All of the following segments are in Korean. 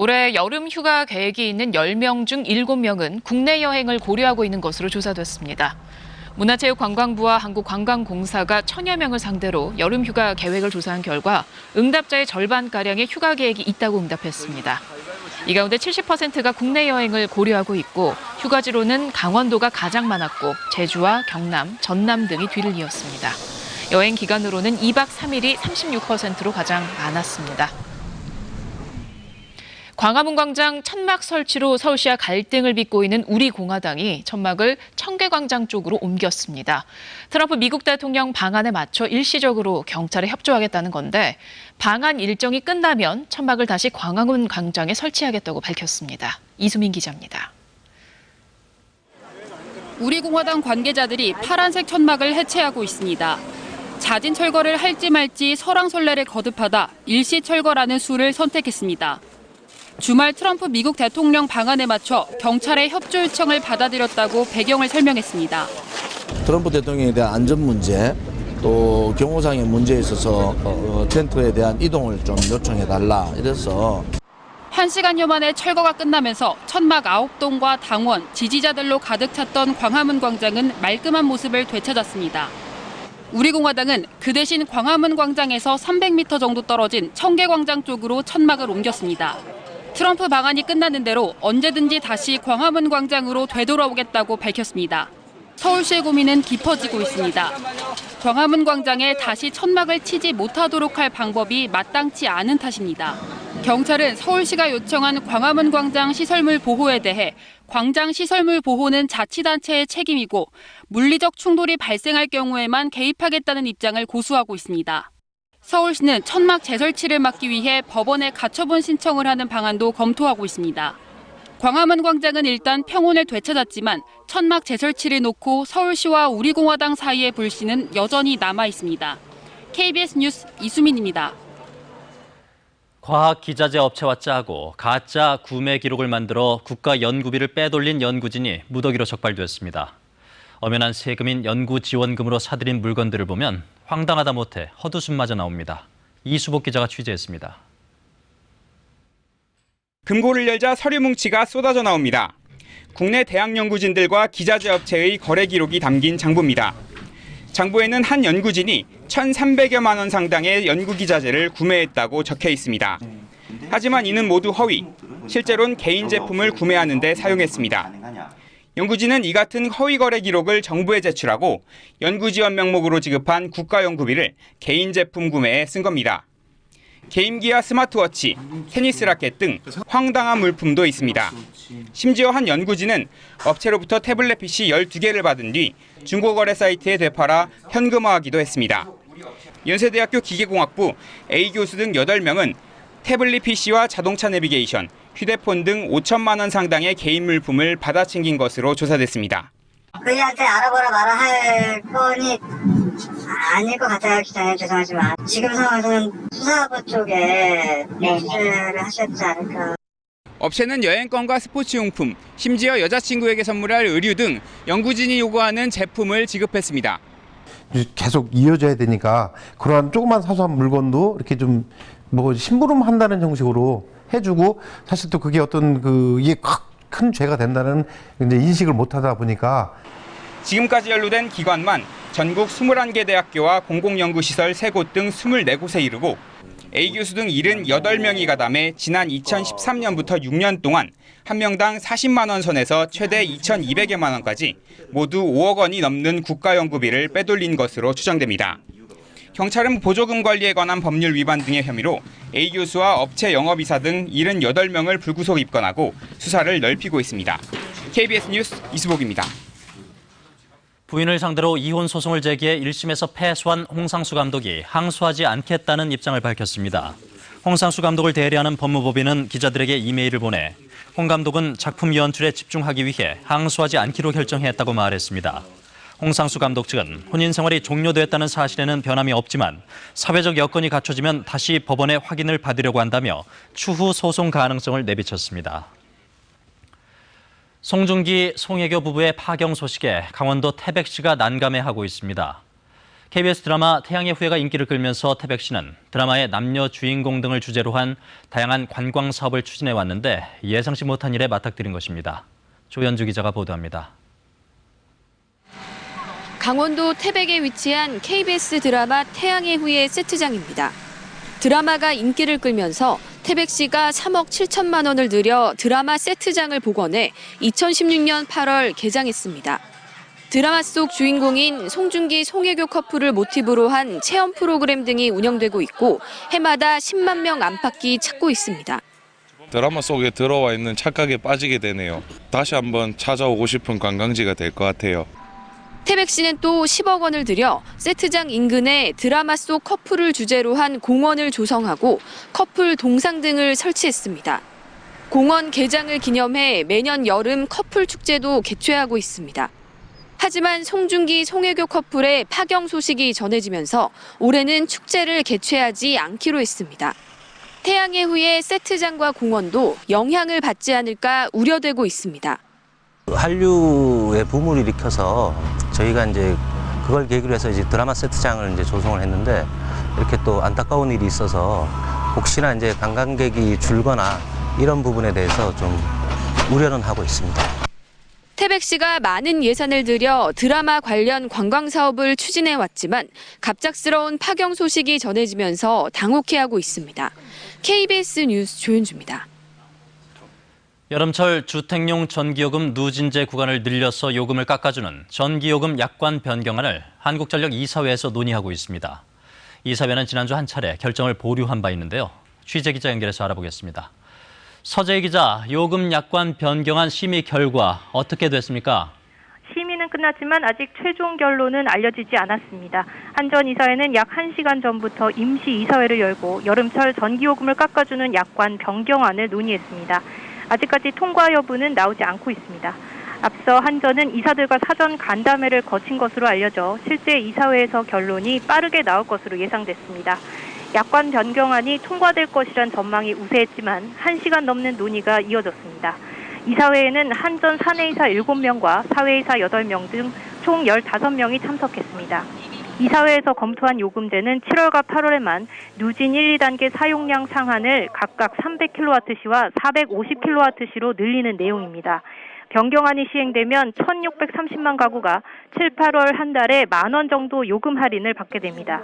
올해 여름 휴가 계획이 있는 10명 중 7명은 국내 여행을 고려하고 있는 것으로 조사됐습니다. 문화체육관광부와 한국관광공사가 천여 명을 상대로 여름 휴가 계획을 조사한 결과 응답자의 절반가량의 휴가 계획이 있다고 응답했습니다. 이 가운데 70%가 국내 여행을 고려하고 있고 휴가지로는 강원도가 가장 많았고 제주와 경남, 전남 등이 뒤를 이었습니다. 여행 기간으로는 2박 3일이 36%로 가장 많았습니다. 광화문 광장 천막 설치로 서울시와 갈등을 빚고 있는 우리 공화당이 천막을 청계광장 쪽으로 옮겼습니다. 트럼프 미국 대통령 방안에 맞춰 일시적으로 경찰에 협조하겠다는 건데 방안 일정이 끝나면 천막을 다시 광화문 광장에 설치하겠다고 밝혔습니다. 이수민 기자입니다. 우리 공화당 관계자들이 파란색 천막을 해체하고 있습니다. 자진 철거를 할지 말지 설왕설래를 거듭하다 일시 철거라는 수를 선택했습니다. 주말 트럼프 미국 대통령 방안에 맞춰 경찰의 협조 요청을 받아들였다고 배경을 설명했습니다. 트럼프 대통령에 대한 안전 문제 또 경호상의 문제에 있어서 어, 어, 텐트에 대한 이동을 좀 요청해 달라 이래서 1시간여 만에 철거가 끝나면서 천막 9동과 당원, 지지자들로 가득 찼던 광화문 광장은 말끔한 모습을 되찾았습니다. 우리공화당은 그 대신 광화문 광장에서 300m 정도 떨어진 청계광장 쪽으로 천막을 옮겼습니다. 트럼프 방안이 끝나는 대로 언제든지 다시 광화문 광장으로 되돌아오겠다고 밝혔습니다. 서울시의 고민은 깊어지고 있습니다. 광화문 광장에 다시 천막을 치지 못하도록 할 방법이 마땅치 않은 탓입니다. 경찰은 서울시가 요청한 광화문 광장 시설물 보호에 대해 광장 시설물 보호는 자치단체의 책임이고 물리적 충돌이 발생할 경우에만 개입하겠다는 입장을 고수하고 있습니다. 서울시는 천막 재설치를 막기 위해 법원에 가처분 신청을 하는 방안도 검토하고 있습니다. 광화문 광장은 일단 평온을 되찾았지만 천막 재설치를 놓고 서울시와 우리공화당 사이의 불씨는 여전히 남아 있습니다. KBS 뉴스 이수민입니다. 과학 기자재 업체와 짜고 가짜 구매 기록을 만들어 국가 연구비를 빼돌린 연구진이 무더기로 적발되었습니다. 엄연한 세금인 연구 지원금으로 사들인 물건들을 보면 황당하다 못해 헛웃음마저 나옵니다. 이수복 기자가 취재했습니다. 금고를 열자 서류 뭉치가 쏟아져 나옵니다. 국내 대학 연구진들과 기자재 업체의 거래 기록이 담긴 장부입니다. 장부에는 한 연구진이 1,300여만 원 상당의 연구 기자재를 구매했다고 적혀 있습니다. 하지만 이는 모두 허위. 실제로는 개인 제품을 구매하는 데 사용했습니다. 연구진은 이 같은 허위 거래 기록을 정부에 제출하고 연구 지원 명목으로 지급한 국가 연구비를 개인 제품 구매에 쓴 겁니다. 게임기와 스마트워치, 테니스 라켓 등 황당한 물품도 있습니다. 심지어 한 연구진은 업체로부터 태블릿 PC 12개를 받은 뒤 중고거래 사이트에 되팔아 현금화하기도 했습니다. 연세대학교 기계공학부 A 교수 등 8명은 태블릿 PC와 자동차 내비게이션, 휴대폰 등 5천만 원 상당의 개인 물품을 받아 챙긴 것으로 조사됐습니다. 그이한테 알아보라 말아 할 건이 아닐 것 같아요, 기자님. 죄송하지만. 지금 상황에서는 수사부 쪽에 취재를 하셨지 않을까. 업체는 여행권과 스포츠용품, 심지어 여자친구에게 선물할 의류 등 연구진이 요구하는 제품을 지급했습니다. 계속 이어져야 되니까 그러한 조그만 사소한 물건도 이렇게 좀 뭐 심부름 한다는 형식으로 해주고 사실 또 그게 어떤 그 이게 큰 죄가 된다는 이제 인식을 못 하다 보니까 지금까지 연루된 기관만 전국 21개 대학교와 공공연구시설 3곳 등 24곳에 이르고 A 교수 등 78명이 가담해 지난 2013년부터 6년 동안 한 명당 40만 원 선에서 최대 2,200여만 원까지 모두 5억 원이 넘는 국가 연구비를 빼돌린 것으로 추정됩니다. 경찰은 보조금 관리에 관한 법률 위반 등의 혐의로 A 교수와 업체 영업이사 등 78명을 불구속 입건하고 수사를 넓히고 있습니다. KBS 뉴스 이수복입니다. 부인을 상대로 이혼 소송을 제기해 1심에서 패소한 홍상수 감독이 항소하지 않겠다는 입장을 밝혔습니다. 홍상수 감독을 대리하는 법무법인은 기자들에게 이메일을 보내 홍 감독은 작품 연출에 집중하기 위해 항소하지 않기로 결정했다고 말했습니다. 홍상수 감독 측은 혼인 생활이 종료됐다는 사실에는 변함이 없지만 사회적 여건이 갖춰지면 다시 법원에 확인을 받으려고 한다며 추후 소송 가능성을 내비쳤습니다. 송중기, 송혜교 부부의 파경 소식에 강원도 태백시가 난감해하고 있습니다. KBS 드라마 태양의 후예가 인기를 끌면서 태백 씨는 드라마의 남녀 주인공 등을 주제로 한 다양한 관광 사업을 추진해 왔는데 예상치 못한 일에 맞닥뜨린 것입니다. 조현주 기자가 보도합니다. 강원도 태백에 위치한 KBS 드라마 태양의 후예 세트장입니다. 드라마가 인기를 끌면서 태백 씨가 3억 7천만 원을 들여 드라마 세트장을 복원해 2016년 8월 개장했습니다. 드라마 속 주인공인 송중기 송혜교 커플을 모티브로 한 체험 프로그램 등이 운영되고 있고 해마다 10만 명 안팎이 찾고 있습니다. 드라마 속에 들어와 있는 착각에 빠지게 되네요. 다시 한번 찾아오고 싶은 관광지가 될 것 같아요. 태백 씨는 또 10억 원을 들여 세트장 인근에 드라마 속 커플을 주제로 한 공원을 조성하고 커플 동상 등을 설치했습니다. 공원 개장을 기념해 매년 여름 커플 축제도 개최하고 있습니다. 하지만 송중기 송혜교 커플의 파경 소식이 전해지면서 올해는 축제를 개최하지 않기로 했습니다. 태양의 후예 세트장과 공원도 영향을 받지 않을까 우려되고 있습니다. 한류의 붐을 일으켜서 저희가 이제 그걸 계기로 해서 이제 드라마 세트장을 이제 조성을 했는데 이렇게 또 안타까운 일이 있어서 혹시나 이제 관광객이 줄거나 이런 부분에 대해서 좀 우려는 하고 있습니다. 태백 씨가 많은 예산을 들여 드라마 관련 관광 사업을 추진해 왔지만 갑작스러운 파경 소식이 전해지면서 당혹해하고 있습니다. KBS 뉴스 조윤주입니다. 여름철 주택용 전기요금 누진제 구간을 늘려서 요금을 깎아주는 전기요금 약관 변경안을 한국전력 이사회에서 논의하고 있습니다. 이사회는 지난주 한 차례 결정을 보류한 바 있는데요. 취재 기자 연결해서 알아보겠습니다. 서재 기자, 요금 약관 변경안 심의 결과 어떻게 됐습니까? 심의는 끝났지만 아직 최종 결론은 알려지지 않았습니다. 한전 이사회는 약 1시간 전부터 임시 이사회를 열고 여름철 전기요금을 깎아주는 약관 변경안을 논의했습니다. 아직까지 통과 여부는 나오지 않고 있습니다. 앞서 한전은 이사들과 사전 간담회를 거친 것으로 알려져 실제 이사회에서 결론이 빠르게 나올 것으로 예상됐습니다. 약관 변경안이 통과될 것이란 전망이 우세했지만 1시간 넘는 논의가 이어졌습니다. 이사회에는 한전 사내이사 7명과 사회이사 8명 등 총 15명이 참석했습니다. 이사회에서 검토한 요금제는 7월과 8월에만 누진 1, 2단계 사용량 상한을 각각 300kWh와 450kWh로 늘리는 내용입니다. 변경안이 시행되면 1,630만 가구가 7, 8월 한 달에 만 원 정도 요금 할인을 받게 됩니다.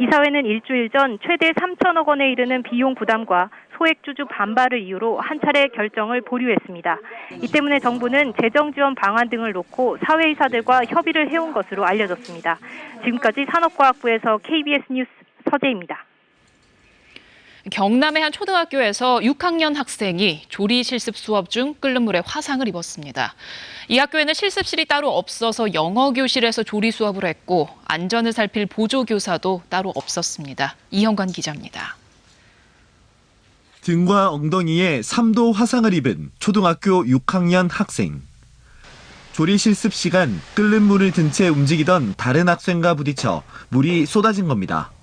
이사회는 일주일 전 최대 3천억 원에 이르는 비용 부담과 소액주주 반발을 이유로 한 차례 결정을 보류했습니다. 이 때문에 정부는 재정 지원 방안 등을 놓고 사회이사들과 협의를 해온 것으로 알려졌습니다. 지금까지 산업과학부에서 KBS 뉴스 서재입니다. 경남의 한 초등학교에서 6학년 학생이 조리 실습 수업 중 끓는 물에 화상을 입었습니다. 이 학교에는 실습실이 따로 없어서 영어 교실에서 조리 수업을 했고 안전을 살필 보조 교사도 따로 없었습니다. 이현관 기자입니다. 등과 엉덩이에 3도 화상을 입은 초등학교 6학년 학생. 조리 실습 시간 끓는 물을 든 채 움직이던 다른 학생과 부딪혀 물이 쏟아진 겁니다.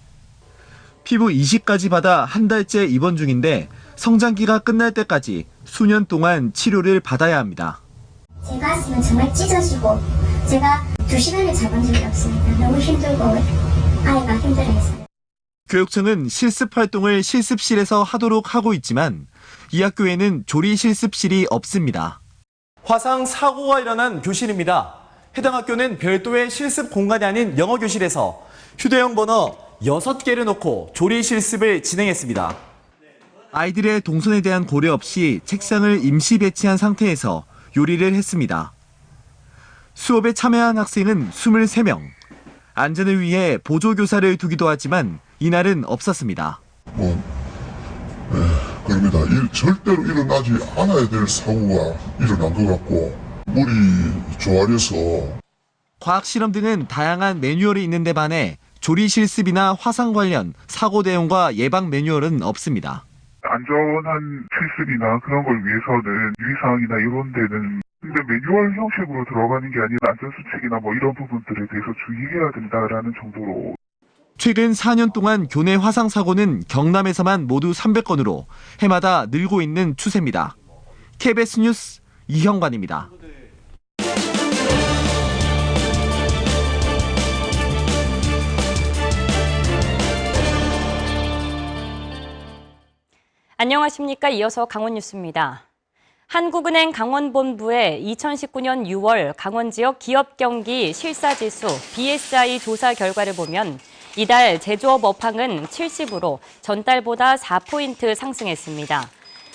피부 이식까지 받아 한 달째 입원 중인데 성장기가 끝날 때까지 수년 동안 치료를 받아야 합니다. 제가 했으면 정말 찢어지고 제가 두 시간을 잡은 적이 없습니다. 너무 힘들고 아이가 힘들어했어요. 교육청은 실습 활동을 실습실에서 하도록 하고 있지만 이 학교에는 조리 실습실이 없습니다. 화상 사고가 일어난 교실입니다. 해당 학교는 별도의 실습 공간이 아닌 영어 교실에서 휴대용 버너 6개를 놓고 조리 실습을 진행했습니다. 아이들의 동선에 대한 고려 없이 책상을 임시 배치한 상태에서 요리를 했습니다. 수업에 참여한 학생은 23명. 안전을 위해 보조교사를 두기도 하지만 이날은 없었습니다. 뭐, 에, 그럽니다. 일, 절대로 일어나지 않아야 될 사고가 일어난 것 같고, 물이 조아려서 과학실험 등은 다양한 매뉴얼이 있는데 반해 조리 실습이나 화상 관련 사고 대응과 예방 매뉴얼은 없습니다. 안전한 실습이나 그런 걸 위해서는 유의사항이나 이런 데는 근데 매뉴얼 형식으로 들어가는 게 아니라 안전수칙이나 뭐 이런 부분들에 대해서 주의해야 된다라는 정도로 최근 4년 동안 교내 화상 사고는 경남에서만 모두 300건으로 해마다 늘고 있는 추세입니다. KBS 뉴스 이형관입니다. 안녕하십니까. 이어서 강원 뉴스입니다. 한국은행 강원본부의 2019년 6월 강원 지역 기업 경기 실사지수 BSI 조사 결과를 보면 이달 제조업 업황은 70으로 전달보다 4포인트 상승했습니다.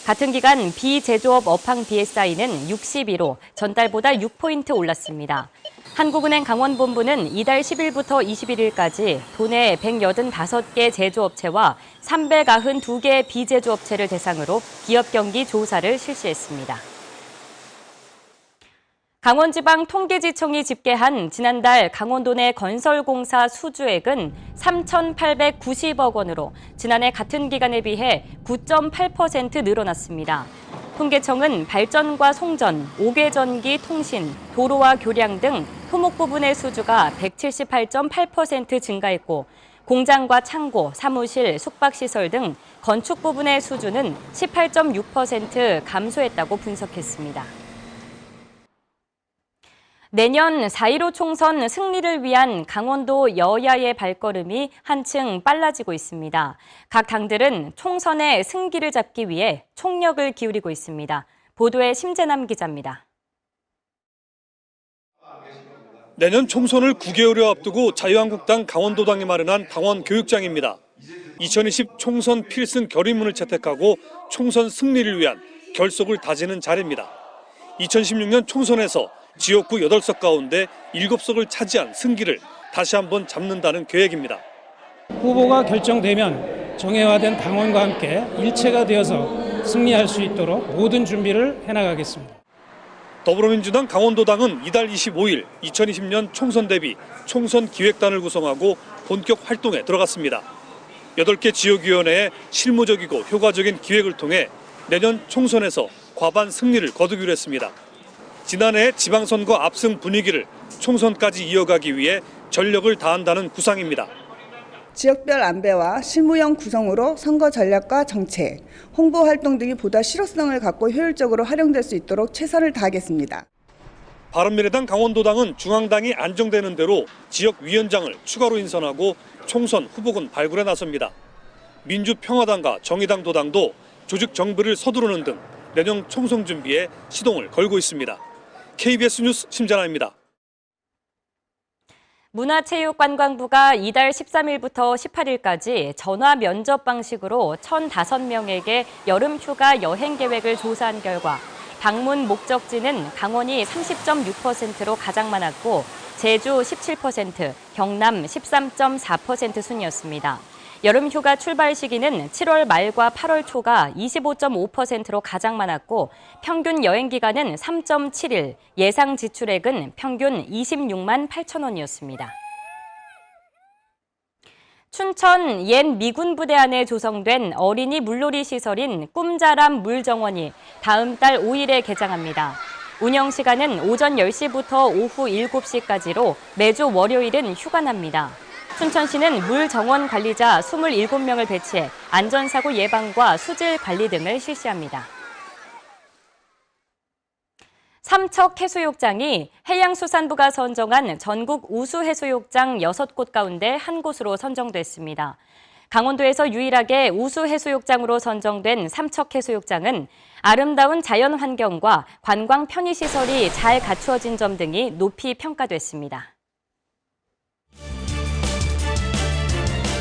같은 기간 비제조업 업황 BSI는 62로 전달보다 6포인트 올랐습니다. 한국은행 강원본부는 이달 10일부터 21일까지 도내 185개 제조업체와 392개 비제조업체를 대상으로 기업 경기 조사를 실시했습니다. 강원지방 통계지청이 집계한 지난달 강원도 내 건설공사 수주액은 3,890억 원으로 지난해 같은 기간에 비해 9.8% 늘어났습니다. 통계청은 발전과 송전, 옥외전기, 통신, 도로와 교량 등 토목 부분의 수주가 178.8% 증가했고 공장과 창고, 사무실, 숙박시설 등 건축 부분의 수주는 18.6% 감소했다고 분석했습니다. 내년 4.15 총선 승리를 위한 강원도 여야의 발걸음이 한층 빨라지고 있습니다. 각 당들은 총선의 승기를 잡기 위해 총력을 기울이고 있습니다. 보도에 심재남 기자입니다. 내년 총선을 9개월여 앞두고 자유한국당 강원도당이 마련한 당원 교육장입니다. 2020 총선 필승 결의문을 채택하고 총선 승리를 위한 결속을 다지는 자리입니다. 2016년 총선에서 지역구 8석 가운데 7석을 차지한 승기를 다시 한번 잡는다는 계획입니다. 후보가 결정되면 정예화된 당원과 함께 일체가 되어서 승리할 수 있도록 모든 준비를 해나가겠습니다. 더불어민주당 강원도당은 이달 25일 2020년 총선 대비 총선 기획단을 구성하고 본격 활동에 들어갔습니다. 8개 지역위원회의 실무적이고 효과적인 기획을 통해 내년 총선에서 과반 승리를 거두기로 했습니다. 지난해 지방선거 압승 분위기를 총선까지 이어가기 위해 전력을 다한다는 구상입니다. 지역별 안배와 실무형 구성으로 선거 전략과 정책, 홍보 활동 등이 보다 실효성을 갖고 효율적으로 활용될 수 있도록 최선을 다하겠습니다. 바른미래당 강원도당은 중앙당이 안정되는 대로 지역 위원장을 추가로 인선하고 총선 후보군 발굴에 나섭니다. 민주평화당과 정의당 도당도 조직 정비를 서두르는 등 내년 총선 준비에 시동을 걸고 있습니다. KBS 뉴스 심전아입니다. 문화체육관광부가 이달 13일부터 18일까지 전화 면접 방식으로 1,005명에게 여름 휴가 여행 계획을 조사한 결과 방문 목적지는 강원이 30.6%로 가장 많았고 제주 17%, 경남 13.4% 순이었습니다. 여름 휴가 출발 시기는 7월 말과 8월 초가 25.5%로 가장 많았고 평균 여행 기간은 3.7일, 예상 지출액은 평균 26만 8천 원이었습니다. 춘천 옛 미군 부대 안에 조성된 어린이 물놀이 시설인 꿈자람 물정원이 다음 달 5일에 개장합니다. 운영 시간은 오전 10시부터 오후 7시까지로 매주 월요일은 휴관합니다. 춘천시는 물 정원 관리자 27명을 배치해 안전사고 예방과 수질 관리 등을 실시합니다. 삼척 해수욕장이 해양수산부가 선정한 전국 우수 해수욕장 6곳 가운데 한 곳으로 선정됐습니다. 강원도에서 유일하게 우수 해수욕장으로 선정된 삼척 해수욕장은 아름다운 자연 환경과 관광 편의 시설이 잘 갖추어진 점 등이 높이 평가됐습니다.